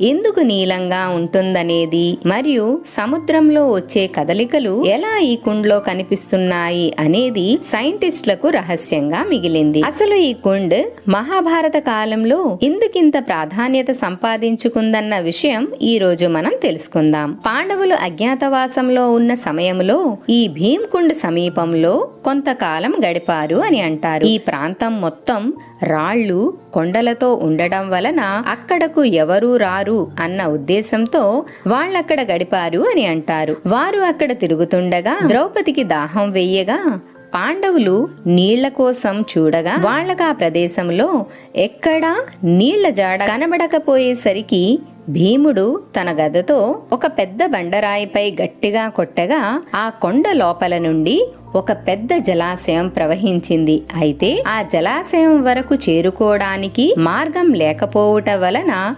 ఎందుకు నీలంగా ఉంటుందనేది మరియు సముద్రంలో వచ్చే కదలికలు ఎలా ఈ కుండ్లో కనిపిస్తున్నాయి అనేది సైంటిస్టులకు రహస్యంగా మిగిలింది. అసలు ఈ కుండ్ మహాభారత కాలంలో ఎందుకింత ప్రాధాన్యత సంపాదించుకుందన్న విషయం ఈ రోజు మనం తెలుసుకుందాం. పాండవులు అజ్ఞాతవాసంలో ఉన్న సమయంలో ఈ భీమ్కుండ్ సమీపంలో కొంతకాలం గడిపారు అని అంటారు. ఈ ప్రాంతం మొత్తం రాళ్ళు కొండలతో ఉండడం వలన అక్కడకు ఎవరూ రారు అన్న ఉద్దేశంతో వాళ్ళక్కడ గడిపారు అని అంటారు. వారు అక్కడ తిరుగుతుండగా ద్రౌపదికి దాహం వెయ్యగా పాండవులు నీళ్ళ కోసం చూడగా వాళ్ళకు ఆ ప్రదేశంలో ఎక్కడా నీళ్ళ జాడ కనబడకపోయేసరికి భీముడు తన గదతో ఒక పెద్ద బండరాయిపై గట్టిగా కొట్టగా ఆ కొండ లోపల నుండి ఒక పెద్ద జలాశయం ప్రవహించింది. అయితే ఆ జలాశయం వరకు చేరుకోవడానికి మార్గం లేకపోవుట వలన